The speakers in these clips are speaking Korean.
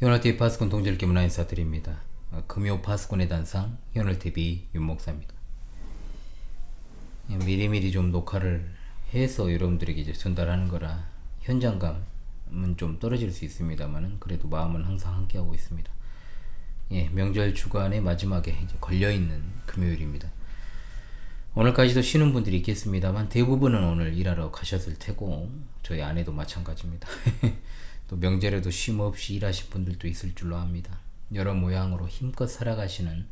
현월TV 파스콘 동질께 문화 인사드립니다. 어, 금요 파스콘의 단상 현월TV 윤목사입니다. 예, 미리미리 좀 녹화를 해서 여러분들에게 이제 전달하는 거라 현장감은 좀 떨어질 수 있습니다만은 그래도 마음은 항상 함께 하고 있습니다. 예, 명절 주간의 마지막에 이제 걸려 있는 금요일입니다. 오늘까지도 쉬는 분들이 있겠습니다만 대부분은 오늘 일하러 가셨을 테고 저희 아내도 마찬가지입니다. 또 명절에도 쉼 없이 일하실 분들도 있을 줄로 압니다. 여러 모양으로 힘껏 살아가시는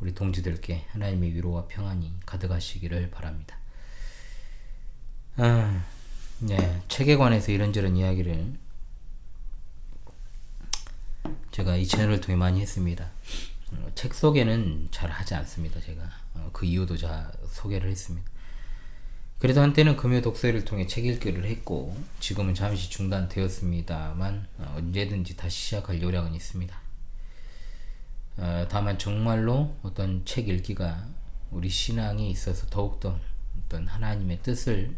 우리 동지들께 하나님의 위로와 평안이 가득하시기를 바랍니다. 아, 네, 책에 관해서 이런저런 이야기를 제가 이 채널을 통해 많이 했습니다. 어, 책 소개는 잘 하지 않습니다. 제가 어, 그 이유도 잘 소개를 했습니다. 그래도 한때는 금요 독서를 통해 책 읽기를 했고 지금은 잠시 중단되었습니다만 어, 언제든지 다시 시작할 요량은 있습니다. 어, 다만 정말로 어떤 책 읽기가 우리 신앙에 있어서 더욱더 어떤 하나님의 뜻을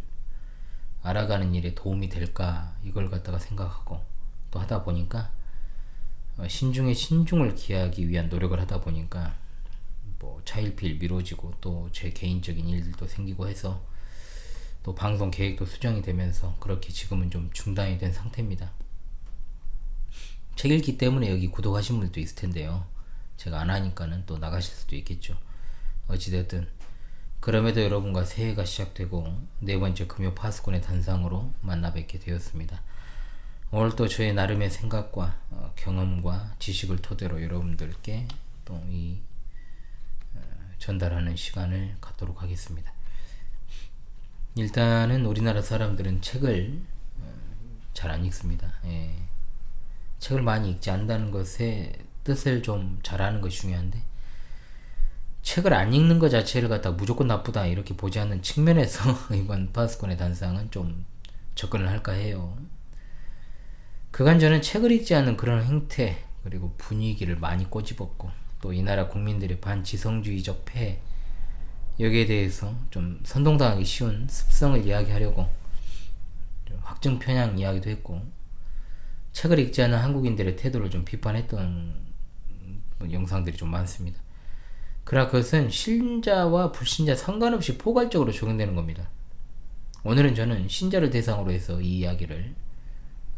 알아가는 일에 도움이 될까 이걸 갖다가 생각하고 또 하다 보니까 어, 신중에 신중을 기하기 위한 노력을 하다 보니까 뭐 차일피일 미뤄지고 또 제 개인적인 일들도 생기고 해서 또 방송 계획도 수정이 되면서 그렇게 지금은 좀 중단이 된 상태입니다. 책 읽기 때문에 여기 구독하신 분들도 있을 텐데요. 제가 안 하니까는 또 나가실 수도 있겠죠. 어찌됐든 그럼에도 여러분과 새해가 시작되고 네 번째 금요 파스콘의 단상으로 만나 뵙게 되었습니다. 오늘 또 저의 나름의 생각과 어, 경험과 지식을 토대로 여러분들께 또이 어, 전달하는 시간을 갖도록 하겠습니다. 일단은 우리나라 사람들은 책을 어, 잘안 읽습니다. 예. 책을 많이 읽지 않는다는 것의 뜻을 좀 잘하는 것이 중요한데 책을 안 읽는 것 자체를 갖다 무조건 나쁘다 이렇게 보지 않는 측면에서 이번 파스콘의 단상은 좀 접근을 할까 해요. 그간 저는 책을 읽지 않는 그런 행태 그리고 분위기를 많이 꼬집었고 또 이 나라 국민들의 반지성주의적 폐 여기에 대해서 좀 선동당하기 쉬운 습성을 이야기하려고 확증 편향 이야기도 했고 책을 읽지 않은 한국인들의 태도를 좀 비판했던 영상들이 좀 많습니다. 그러나 그것은 신자와 불신자 상관없이 포괄적으로 적용되는 겁니다. 오늘은 저는 신자를 대상으로 해서 이 이야기를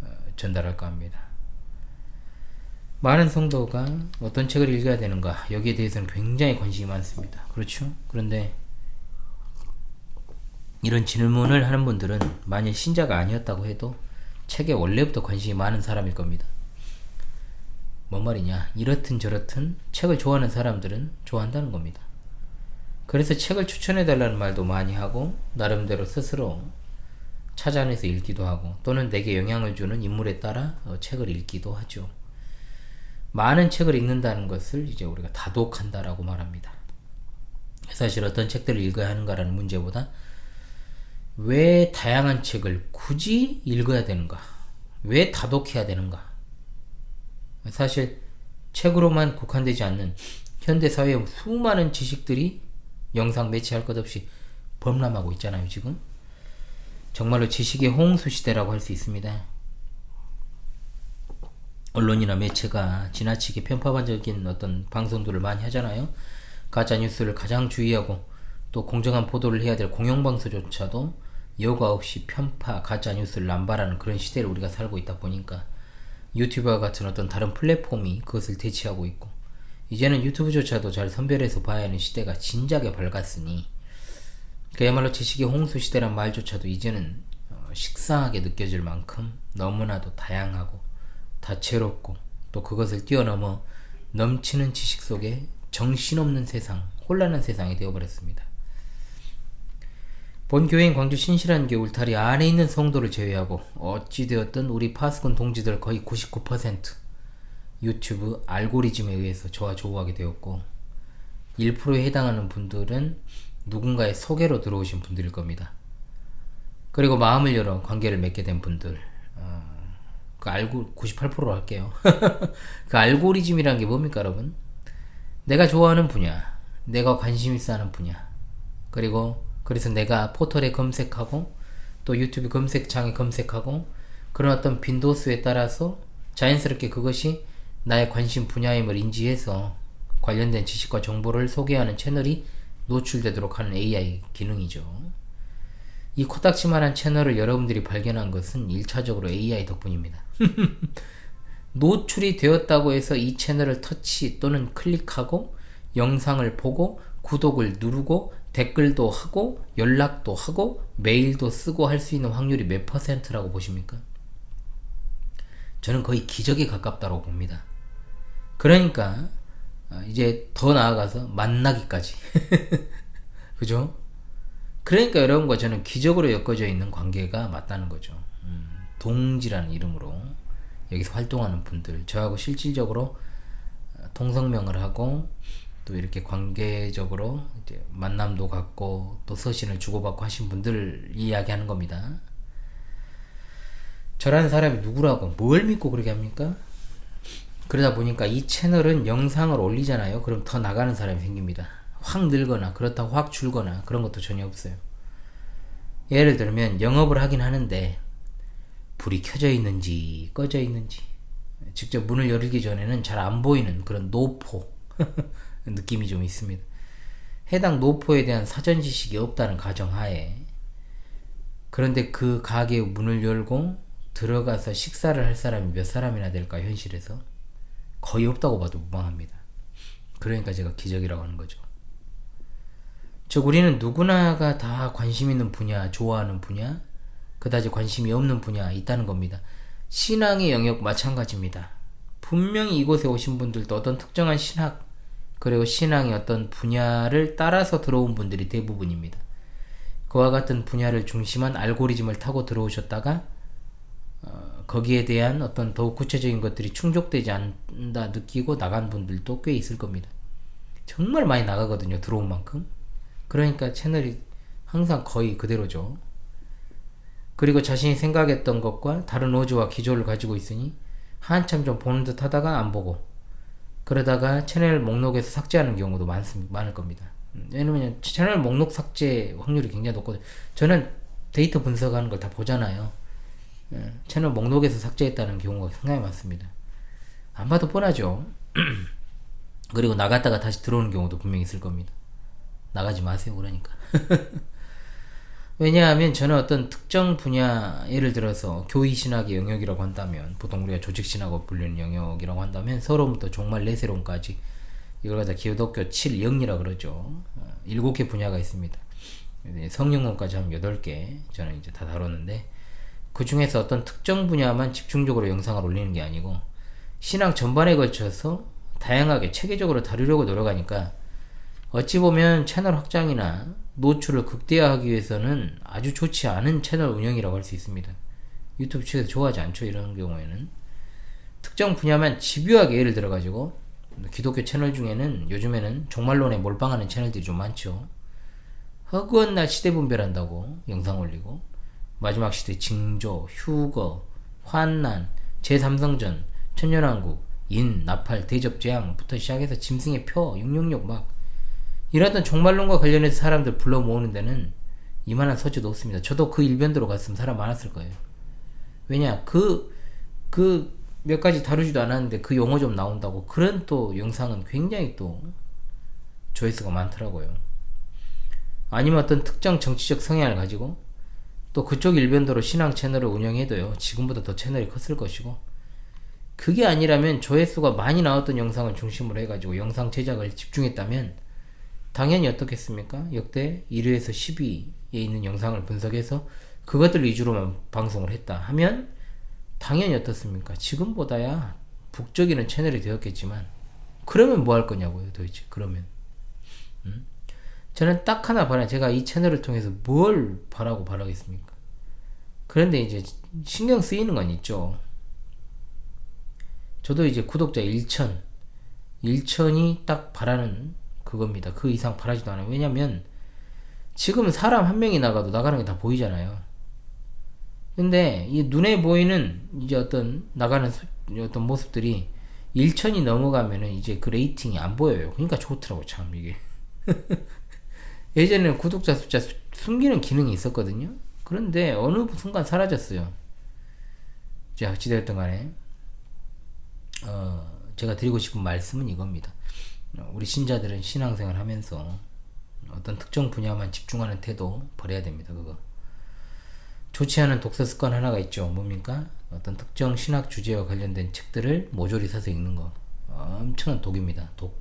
어, 전달할까 합니다. 많은 성도가 어떤 책을 읽어야 되는가 여기에 대해서는 굉장히 관심이 많습니다. 그렇죠? 그런데 이런 질문을 하는 분들은 만약 신자가 아니었다고 해도 책에 원래부터 관심이 많은 사람일 겁니다. 뭔 말이냐? 이렇든 저렇든 책을 좋아하는 사람들은 좋아한다는 겁니다. 그래서 책을 추천해 달라는 말도 많이 하고 나름대로 스스로 찾아내서 읽기도 하고 또는 내게 영향을 주는 인물에 따라 어, 책을 읽기도 하죠. 많은 책을 읽는다는 것을 이제 우리가 다독한다라고 말합니다. 사실 어떤 책들을 읽어야 하는가라는 문제보다 왜 다양한 책을 굳이 읽어야 되는가? 왜 다독해야 되는가? 사실 책으로만 국한되지 않는 현대 사회의 수많은 지식들이 영상 매체할 것 없이 범람하고 있잖아요, 지금. 정말로 지식의 홍수 시대라고 할 수 있습니다. 언론이나 매체가 지나치게 편파적인 어떤 방송들을 많이 하잖아요. 가짜 뉴스를 가장 주의하고 또 공정한 보도를 해야 될 공영방송조차도 여과 없이 편파, 가짜 뉴스를 남발하는 그런 시대를 우리가 살고 있다 보니까 유튜브와 같은 어떤 다른 플랫폼이 그것을 대체하고 있고 이제는 유튜브조차도 잘 선별해서 봐야 하는 시대가 진작에 밝았으니 그야말로 지식의 홍수 시대란 말조차도 이제는 어, 식상하게 느껴질 만큼 너무나도 다양하고 다채롭고 또 그것을 뛰어넘어 넘치는 지식 속에 정신없는 세상, 혼란한 세상이 되어버렸습니다. 본교회인 광주 신실한 교회 울타리 안에 있는 성도를 제외하고 어찌되었든 우리 파스콘 동지들 거의 99% 유튜브 알고리즘에 의해서 저와 조우하게 되었고 1%에 해당하는 분들은 누군가의 소개로 들어오신 분들일 겁니다. 그리고 마음을 열어 관계를 맺게 된 분들 그 알고 98% 할게요. 그 알고리즘이란 게 뭡니까, 여러분? 내가 좋아하는 분야, 내가 관심 있어 하는 분야. 그리고 그래서 내가 포털에 검색하고 또 유튜브 검색창에 검색하고 그런 어떤 빈도수에 따라서 자연스럽게 그것이 나의 관심 분야임을 인지해서 관련된 지식과 정보를 소개하는 채널이 노출되도록 하는 AI 기능이죠. 이 코딱지만한 채널을 여러분들이 발견한 것은 1차적으로 AI 덕분입니다. 노출이 되었다고 해서 이 채널을 터치 또는 클릭하고 영상을 보고 구독을 누르고 댓글도 하고 연락도 하고 메일도 쓰고 할 수 있는 확률이 몇 퍼센트라고 보십니까? 저는 거의 기적에 가깝다고 봅니다. 그러니까 어, 이제 더 나아가서 만나기까지 그죠? 그러니까 여러분과 저는 기적으로 엮어져 있는 관계가 맞다는 거죠. 음, 동지라는 이름으로 여기서 활동하는 분들 저하고 실질적으로 어, 통성명을 하고 또 이렇게 관계적으로 이제 만남도 갖고 또 서신을 주고받고 하신 분들 이야기하는 겁니다. 저라는 사람이 누구라고 뭘 믿고 그렇게 합니까? 그러다 보니까 이 채널은 영상을 올리잖아요. 그럼 더 나가는 사람이 생깁니다. 확 늘거나 그렇다고 확 줄거나 그런 것도 전혀 없어요. 예를 들면 영업을 하긴 하는데 불이 켜져 있는지 꺼져 있는지 직접 문을 열기 전에는 잘 안 보이는 그런 노포 느낌이 좀 있습니다. 해당 노포에 대한 사전 지식이 없다는 가정하에 그런데 그 가게 문을 열고 들어가서 식사를 할 사람이 몇 사람이나 될까 현실에서 거의 없다고 봐도 무방합니다. 그러니까 제가 기적이라고 하는 거죠. 즉 우리는 누구나가 다 관심 있는 분야, 좋아하는 분야, 그다지 관심이 없는 분야 있다는 겁니다. 신앙의 영역 마찬가지입니다. 분명히 이곳에 오신 분들도 어떤 특정한 신학 그리고 신앙의 어떤 분야를 따라서 들어온 분들이 대부분입니다. 그와 같은 분야를 중심한 알고리즘을 타고 들어오셨다가 어, 거기에 대한 어떤 더욱 구체적인 것들이 충족되지 않는다 느끼고 나간 분들도 꽤 있을 겁니다. 정말 많이 나가거든요. 들어온 만큼. 그러니까 채널이 항상 거의 그대로죠. 그리고 자신이 생각했던 것과 다른 어조와 기조를 가지고 있으니 한참 좀 보는 듯 하다가 안 보고 그러다가 채널 목록에서 삭제하는 경우도 많, 많을 겁니다. 음, 왜냐면 채널 목록 삭제 확률이 굉장히 높거든요. 저는 데이터 분석하는 걸 다 보잖아요. 예, 채널 목록에서 삭제했다는 경우가 상당히 많습니다. 안 봐도 뻔하죠. 그리고 나갔다가 다시 들어오는 경우도 분명히 있을 겁니다. 나가지 마세요, 그러니까. 왜냐하면 저는 어떤 특정 분야, 예를 들어서 교의신학의 영역이라고 한다면, 보통 우리가 조직신학으로 불리는 영역이라고 한다면, 서로부터 종말 내세론까지, 이걸 갖다 기독교 7, 영이라 그러죠. 7개 분야가 있습니다. 성령론까지 하면 8개, 저는 이제 다 다뤘는데, 그 중에서 어떤 특정 분야만 집중적으로 영상을 올리는 게 아니고, 신앙 전반에 걸쳐서 다양하게 체계적으로 다루려고 노력하니까, 어찌 보면 채널 확장이나 노출을 극대화하기 위해서는 아주 좋지 않은 채널 운영이라고 할 수 있습니다. 유튜브 측에서 좋아하지 않죠. 이런 경우에는. 특정 분야만 집요하게 예를 들어가지고 기독교 채널 중에는 요즘에는 종말론에 몰빵하는 채널들이 좀 많죠. 허구한 날 시대 분별한다고 영상 올리고 마지막 시대 징조, 휴거, 환난, 제3성전, 천년왕국, 인, 나팔, 대접, 재앙부터 시작해서 짐승의 표, 666 막 이러던 종말론과 관련해서 사람들 불러 모으는 데는 이만한 서지도 없습니다. 저도 그 일변도로 갔으면 사람 많았을 거예요. 왜냐, 그, 그 몇 가지 다루지도 않았는데 그 용어 좀 나온다고 그런 또 영상은 굉장히 또 조회수가 많더라고요. 아니면 어떤 특정 정치적 성향을 가지고 또 그쪽 일변도로 신앙 채널을 운영해도요, 지금보다 더 채널이 컸을 것이고, 그게 아니라면 조회수가 많이 나왔던 영상을 중심으로 해가지고 영상 제작을 집중했다면, 당연히 어떻겠습니까? 역대 1위에서 10위에 있는 영상을 분석해서 그것들 위주로만 방송을 했다 하면 당연히 어떻습니까? 지금보다야 북적이는 채널이 되었겠지만 그러면 뭐 할 거냐고요 도대체 그러면 음? 저는 딱 하나 바라 제가 이 채널을 통해서 뭘 바라고 바라겠습니까? 그런데 이제 신경 쓰이는 건 있죠. 저도 이제 구독자 1천 1천이 딱 바라는 그겁니다. 그 이상 바라지도 않아요. 왜냐면 지금 사람 한 명이 나가도 나가는 게 다 보이잖아요. 근데 이 눈에 보이는 이제 어떤 나가는 어떤 모습들이 1천이 넘어가면은 이제 그 레이팅이 안 보여요. 그러니까 좋더라고 참 이게. 예전에는 구독자 숫자 숨기는 기능이 있었거든요. 그런데 어느 순간 사라졌어요. 자, 어찌되었든 간에. 어, 제가 드리고 싶은 말씀은 이겁니다. 어, 우리 신자들은 신앙생활 하면서 어떤 특정 분야만 집중하는 태도 버려야 됩니다. 그거. 좋지 않은 독서 습관 하나가 있죠. 뭡니까? 어떤 특정 신학 주제와 관련된 책들을 모조리 사서 읽는 거. 엄청난 독입니다. 독.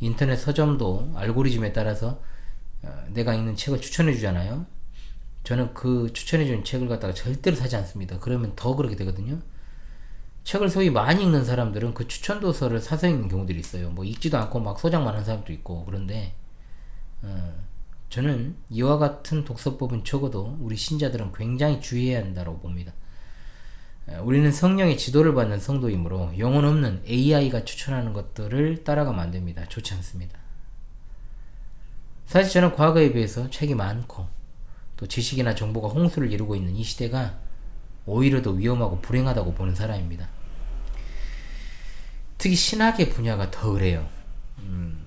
인터넷 서점도 알고리즘에 따라서 어, 내가 읽는 책을 추천해 주잖아요. 저는 그 추천해 준 책을 갖다가 절대로 사지 않습니다. 그러면 더 그렇게 되거든요. 책을 소위 많이 읽는 사람들은 그 추천 도서를 사서 읽는 경우들이 있어요. 뭐 읽지도 않고 막 소장만 하는 사람도 있고 그런데 어, 저는 이와 같은 독서법은 적어도 우리 신자들은 굉장히 주의해야 한다고 봅니다. 어, 우리는 성령의 지도를 받는 성도이므로 영혼 없는 AI가 추천하는 것들을 따라가면 안 됩니다. 좋지 않습니다. 사실 저는 과거에 비해서 책이 많고 또 지식이나 정보가 홍수를 이루고 있는 이 시대가 오히려 더 위험하고 불행하다고 보는 사람입니다. 특히 신학의 분야가 더 그래요. 음,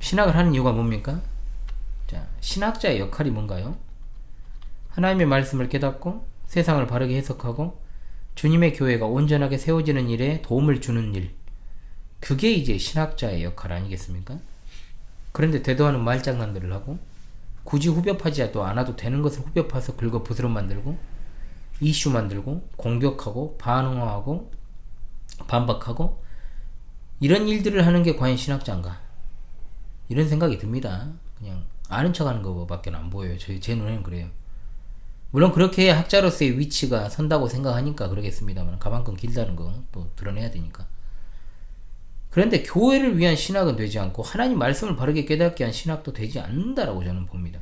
신학을 하는 이유가 뭡니까? 자, 신학자의 역할이 뭔가요? 하나님의 말씀을 깨닫고 세상을 바르게 해석하고 주님의 교회가 온전하게 세워지는 일에 도움을 주는 일. 그게 이제 신학자의 역할 아니겠습니까? 그런데 않은 말장난들을 하고 굳이 후벼파지 또 않아도 되는 것을 후벼파서 긁어 부스럼 만들고 이슈 만들고 공격하고 반응하고 반박하고 이런 일들을 하는 게 과연 신학자인가? 이런 생각이 듭니다. 그냥 아는 척하는 것밖에 안 보여요. 제, 제 눈에는 그래요. 물론 그렇게 학자로서의 위치가 선다고 생각하니까 그러겠습니다만 가방끈 길다는 거 또 드러내야 되니까. 그런데 교회를 위한 신학은 되지 않고 하나님 말씀을 바르게 깨닫게 한 신학도 되지 않는다라고 저는 봅니다.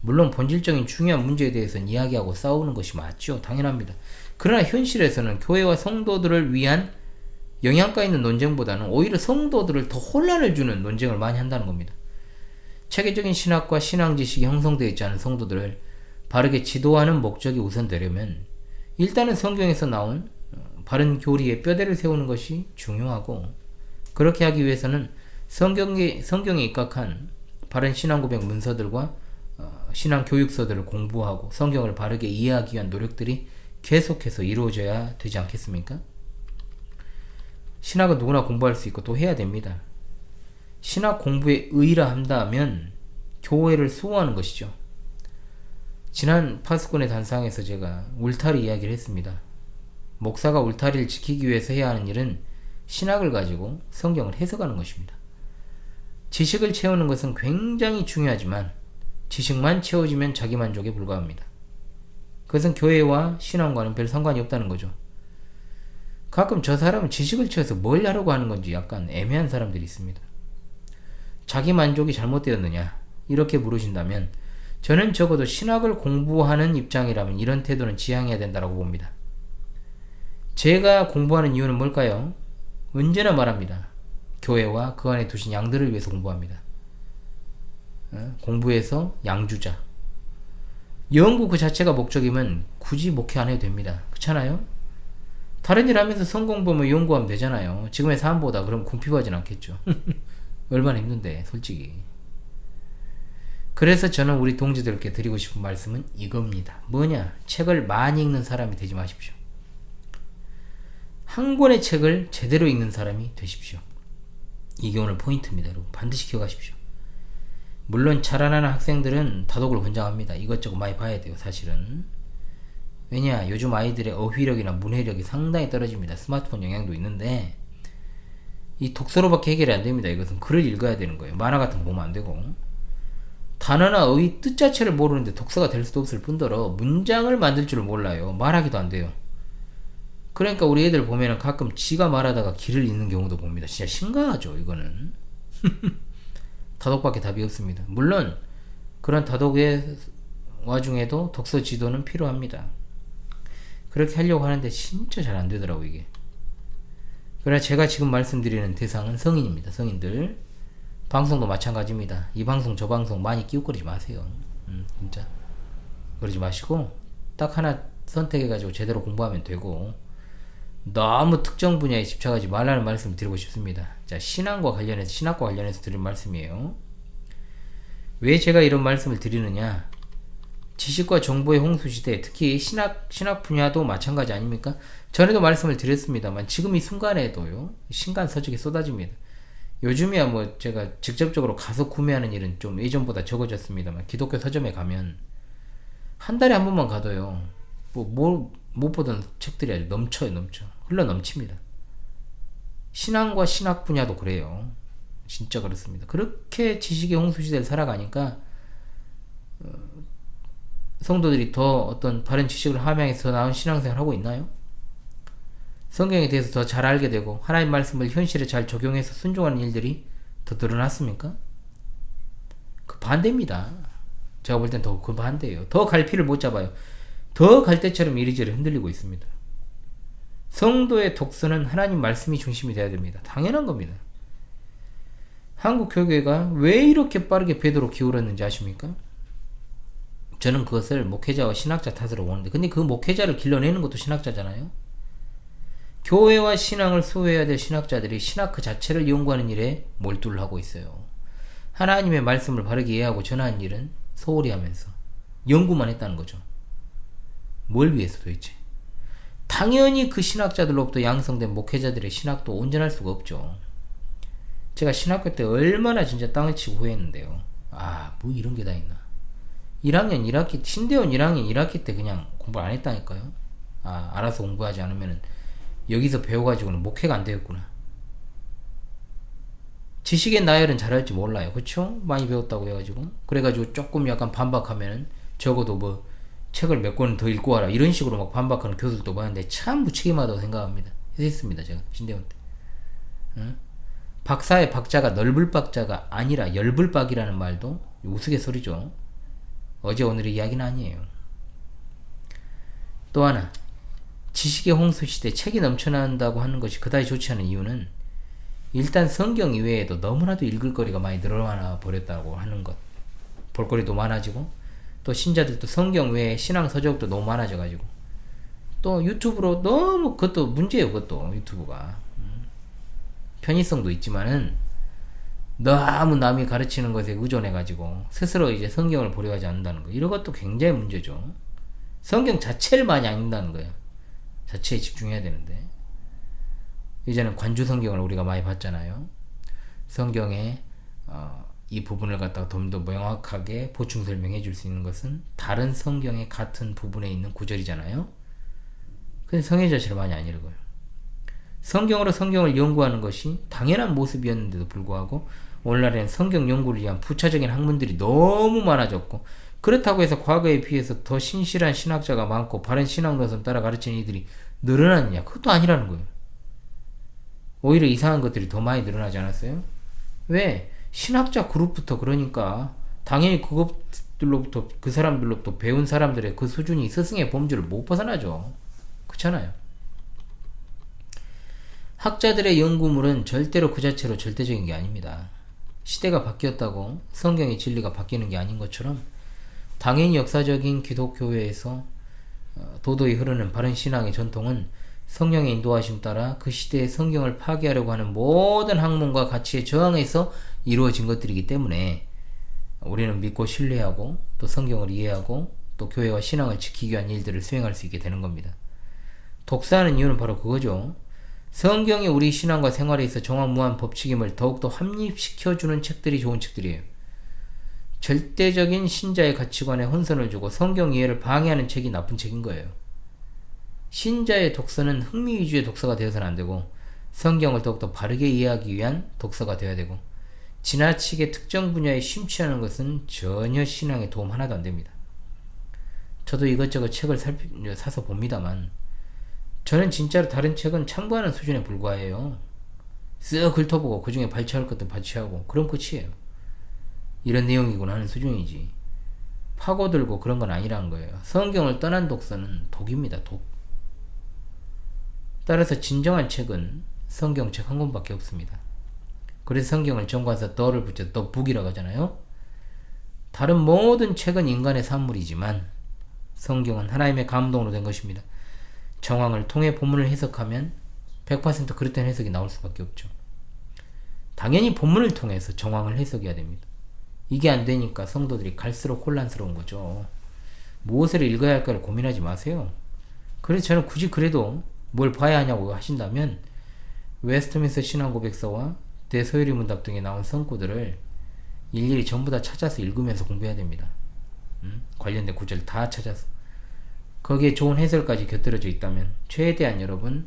물론 본질적인 중요한 문제에 대해서는 이야기하고 싸우는 것이 맞죠. 당연합니다. 그러나 현실에서는 교회와 성도들을 위한 영향가 있는 논쟁보다는 오히려 성도들을 더 혼란을 주는 논쟁을 많이 한다는 겁니다. 체계적인 신학과 신앙 지식이 형성되어 있지 않은 성도들을 바르게 지도하는 목적이 우선되려면 일단은 성경에서 나온 어, 바른 교리에 뼈대를 세우는 것이 중요하고 그렇게 하기 위해서는 성경에, 성경에 입각한 바른 신앙 고백 문서들과 어, 신앙 교육서들을 공부하고 성경을 바르게 이해하기 위한 노력들이 계속해서 이루어져야 되지 않겠습니까? 신학은 누구나 공부할 수 있고 또 해야 됩니다. 신학 공부에 의라 한다면 교회를 수호하는 것이죠. 지난 파수꾼의 단상에서 제가 울타리 이야기를 했습니다. 목사가 울타리를 지키기 위해서 해야 하는 일은 신학을 가지고 성경을 해석하는 것입니다. 지식을 채우는 것은 굉장히 중요하지만 지식만 채워지면 자기 만족에 불과합니다. 그것은 교회와 신앙과는 별 상관이 없다는 거죠. 가끔 저 사람은 지식을 채워서 뭘 하려고 하는 건지 약간 애매한 사람들이 있습니다. 자기 만족이 잘못되었느냐? 이렇게 물으신다면 저는 적어도 신학을 공부하는 입장이라면 이런 태도는 지양해야 된다고 봅니다. 제가 공부하는 이유는 뭘까요? 언제나 말합니다. 교회와 그 안에 두신 양들을 위해서 공부합니다. 어? 공부해서 양주자. 연구 그 자체가 목적이면 굳이 목회 안 해도 됩니다. 그렇잖아요? 다른 일 하면서 성공보면 연구하면 되잖아요. 지금의 삶보다 그럼 궁핍하진 않겠죠. 얼마나 힘든데, 솔직히. 그래서 저는 우리 동지들께 드리고 싶은 말씀은 이겁니다. 뭐냐? 책을 많이 읽는 사람이 되지 마십시오. 한 권의 책을 제대로 읽는 사람이 되십시오. 이게 오늘 포인트입니다, 여러분. 반드시 기억하십시오. 물론 자라나는 학생들은 다독을 권장합니다. 이것저것 많이 봐야 돼요, 사실은. 왜냐, 요즘 아이들의 어휘력이나 문해력이 상당히 떨어집니다. 스마트폰 영향도 있는데, 이 독서로밖에 해결이 안 됩니다. 이것은 글을 읽어야 되는 거예요. 만화 같은 거 보면 안 되고. 단어나 어휘 뜻 자체를 모르는데 독서가 될 수도 없을 뿐더러 문장을 만들 줄 몰라요. 말하기도 안 돼요. 그러니까 우리 애들 보면은 가끔 지가 말하다가 길을 잃는 경우도 봅니다. 진짜 심각하죠, 이거는. 다독밖에 답이 없습니다. 물론 그런 다독의 와중에도 독서 지도는 필요합니다. 그렇게 하려고 하는데 진짜 잘 안 되더라고 이게. 그러나 제가 지금 말씀드리는 대상은 성인입니다. 성인들. 방송도 마찬가지입니다. 이 방송 저 방송 많이 끼웃거리지 마세요. 음, 진짜. 그러지 마시고 딱 하나 선택해가지고 제대로 공부하면 되고 너무 특정 분야에 집착하지 말라는 말씀을 드리고 싶습니다. 자, 신앙과 관련해서, 신학과 관련해서 드린 말씀이에요. 왜 제가 이런 말씀을 드리느냐? 지식과 정보의 홍수 시대, 특히 신학 신학 분야도 마찬가지 아닙니까? 전에도 말씀을 드렸습니다만 지금 이 순간에도요 신간 서적이 쏟아집니다. 요즘이야 뭐 제가 직접적으로 가서 구매하는 일은 좀 예전보다 적어졌습니다만 기독교 서점에 가면 한 달에 한 번만 가도요 뭐못 보던 책들이 아주 넘쳐요 넘쳐 흘러 넘칩니다. 신앙과 신학 분야도 그래요. 진짜 그렇습니다. 그렇게 지식의 홍수 시대를 살아가니까 어, 성도들이 더 어떤 바른 지식을 함양해서 나은 신앙생활 하고 있나요? 성경에 대해서 더 잘 알게 되고 하나님 말씀을 현실에 잘 적용해서 순종하는 일들이 더 늘어났습니까? 그 반대입니다. 제가 볼 땐 더 그 반대예요. 더 갈피를 못 잡아요. 더 갈대처럼 이리저리 흔들리고 있습니다. 성도의 독서는 하나님 말씀이 중심이 돼야 됩니다. 당연한 겁니다. 한국 교회가 왜 이렇게 빠르게 배도로 기울었는지 아십니까? 저는 그것을 목회자와 신학자 탓으로 보는데 근데 그 목회자를 길러내는 것도 신학자잖아요. 교회와 신앙을 수호해야 될 신학자들이 신학 그 자체를 연구하는 일에 몰두를 하고 있어요. 하나님의 말씀을 바르게 이해하고 전하는 일은 소홀히 하면서 연구만 했다는 거죠. 뭘 위해서 도대체? 당연히 그 신학자들로부터 양성된 목회자들의 신학도 온전할 수가 없죠. 제가 신학교 때 얼마나 진짜 땅을 치고 후회했는데요. 아, 뭐 이런 게 다 있나. 1학년 1학기, 신대원 1학년 1학기 때 그냥 공부 안 했다니까요. 아, 알아서 공부하지 않으면 여기서 배워가지고는 목회가 안 되었구나. 지식의 나열은 잘할지 몰라요. 그쵸? 많이 배웠다고 해가지고. 그래가지고 조금 약간 반박하면은 적어도 뭐 책을 몇 권 더 읽고 와라. 이런 식으로 막 반박하는 교수들도 많은데 참 무책임하다고 생각합니다. 했습니다. 제가 신대원 때. 응? 박사의 박자가 넓을 박자가 아니라 열불 박이라는 말도 우스갯소리죠. 어제 오늘의 이야기는 아니에요. 또 하나, 지식의 홍수 시대 책이 넘쳐난다고 하는 것이 그다지 좋지 않은 이유는 일단 성경 이외에도 너무나도 읽을 거리가 많이 늘어나 버렸다고 하는 것. 볼거리도 많아지고 또 신자들도 성경 외에 신앙 서적도 너무 많아져 가지고 또 유튜브로 너무 그것도 문제예요. 그것도 유튜브가 음. 편의성도 있지만은 너무 남이 가르치는 것에 의존해 가지고 스스로 이제 성경을 보려하지 않는다는 거 이런 것도 굉장히 문제죠. 성경 자체를 많이 안 읽는다는 거예요. 자체에 집중해야 되는데 이제는 관주 성경을 우리가 많이 봤잖아요. 성경에 어, 이 부분을 갖다가 좀 더 명확하게 보충 설명해 줄 수 있는 것은 다른 성경의 같은 부분에 있는 구절이잖아요. 근데 성의 자체를 많이 안 읽어요. 성경으로 성경을 연구하는 것이 당연한 모습이었는데도 불구하고 오늘날에는 성경 연구를 위한 부차적인 학문들이 너무 많아졌고 그렇다고 해서 과거에 비해서 더 신실한 신학자가 많고 바른 신앙노선 따라 가르치는 이들이 늘어났냐? 그것도 아니라는 거예요. 오히려 이상한 것들이 더 많이 늘어나지 않았어요? 왜? 신학자 그룹부터 그러니까 당연히 그것들로부터 그 사람들로부터 배운 사람들의 그 수준이 스승의 범주를 못 벗어나죠. 그렇잖아요. 학자들의 연구물은 절대로 그 자체로 절대적인 게 아닙니다. 시대가 바뀌었다고 성경의 진리가 바뀌는 게 아닌 것처럼 당연히 역사적인 기독교회에서 어, 도도히 흐르는 바른 신앙의 전통은 성령의 인도하심 따라 그 시대의 성경을 파괴하려고 하는 모든 학문과 가치에 저항해서 이루어진 것들이기 때문에 우리는 믿고 신뢰하고 또 성경을 이해하고 또 교회와 신앙을 지키기 위한 일들을 수행할 수 있게 되는 겁니다. 독사하는 이유는 바로 그거죠. 성경이 우리 신앙과 생활에 있어 정확무한 법칙임을 더욱더 확립시켜주는 책들이 좋은 책들이에요. 절대적인 신자의 가치관에 혼선을 주고 성경 이해를 방해하는 책이 나쁜 책인 거예요. 신자의 독서는 흥미 위주의 독서가 되어서는 안 되고 성경을 더욱더 바르게 이해하기 위한 독서가 되어야 되고 지나치게 특정 분야에 심취하는 것은 전혀 신앙에 도움 하나도 안 됩니다. 저도 이것저것 책을 살피, 사서 봅니다만 저는 진짜로 다른 책은 참고하는 수준에 불과해요. 쓱 훑어보고 그 중에 발췌할 것도 발췌하고 그럼 끝이에요. 이런 내용이구나 하는 수준이지. 파고들고 그런 건 아니란 거예요. 성경을 떠난 독서는 독입니다. 독. 따라서 진정한 책은 성경책 한 권밖에 없습니다. 그래서 성경을 정관서 더를 붙여 더 북이라고 하잖아요. 다른 모든 책은 인간의 산물이지만 성경은 하나님의 감동으로 된 것입니다. 정황을 통해 본문을 해석하면 100% 그릇된 해석이 나올 수밖에 없죠. 당연히 본문을 통해서 정황을 해석해야 됩니다. 이게 안 되니까 성도들이 갈수록 혼란스러운 거죠. 무엇을 읽어야 할까를 고민하지 마세요. 그래서 저는 굳이 그래도 뭘 봐야 하냐고 하신다면 웨스트민스터 신앙 고백서와 대소요리 문답 등에 나온 성구들을 일일이 전부 다 찾아서 읽으면서 공부해야 됩니다. 음? 관련된 구절 다 찾아서 거기에 좋은 해설까지 곁들여져 있다면 최대한 여러분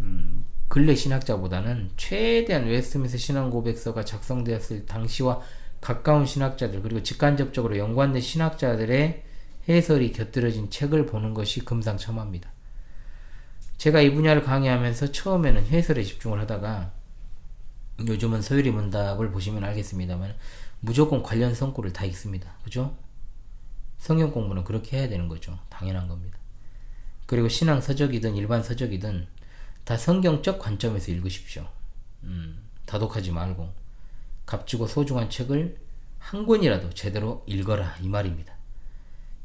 음, 근래 신학자보다는 최대한 웨스트민스 신앙 고백서가 작성되었을 당시와 가까운 신학자들 그리고 직간접적으로 연관된 신학자들의 해설이 곁들여진 책을 보는 것이 금상첨화입니다. 제가 이 분야를 강의하면서 처음에는 해설에 집중을 하다가 요즘은 소율이 문답을 보시면 알겠습니다만 무조건 관련 성구를 다 읽습니다. 그죠? 성경 공부는 그렇게 해야 되는 거죠. 당연한 겁니다. 그리고 신앙 서적이든 일반 서적이든 다 성경적 관점에서 읽으십시오. 음, 다독하지 말고 값지고 소중한 책을 한 권이라도 제대로 읽어라 이 말입니다.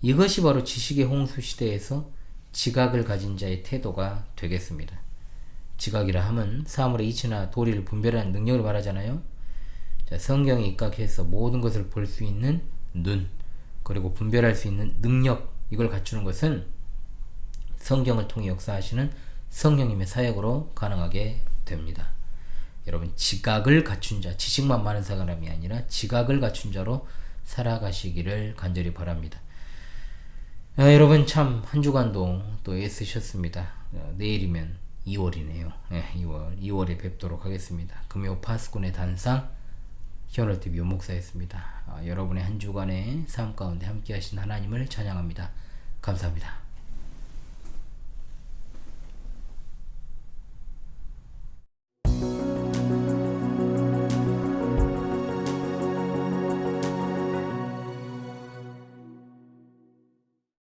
이것이 바로 지식의 홍수 시대에서 지각을 가진 자의 태도가 되겠습니다. 지각이라 함은 사물의 이치나 도리를 분별하는 능력을 말하잖아요. 자, 성경에 입각해서 모든 것을 볼 수 있는 눈, 그리고 분별할 수 있는 능력, 이걸 갖추는 것은 성경을 통해 역사하시는 성령님의 사역으로 가능하게 됩니다. 여러분, 지각을 갖춘 자, 지식만 많은 사람이 아니라 지각을 갖춘 자로 살아가시기를 간절히 바랍니다. 아, 여러분 참 한 주간도 또 애쓰셨습니다. 어, 내일이면 2월이네요. 네, 2월. 2월에 뵙도록 하겠습니다. 금요 파스꾼의 단상 히어로TV 요목사였습니다. 아, 여러분의 한 주간의 삶 가운데 함께 하신 하나님을 찬양합니다. 감사합니다.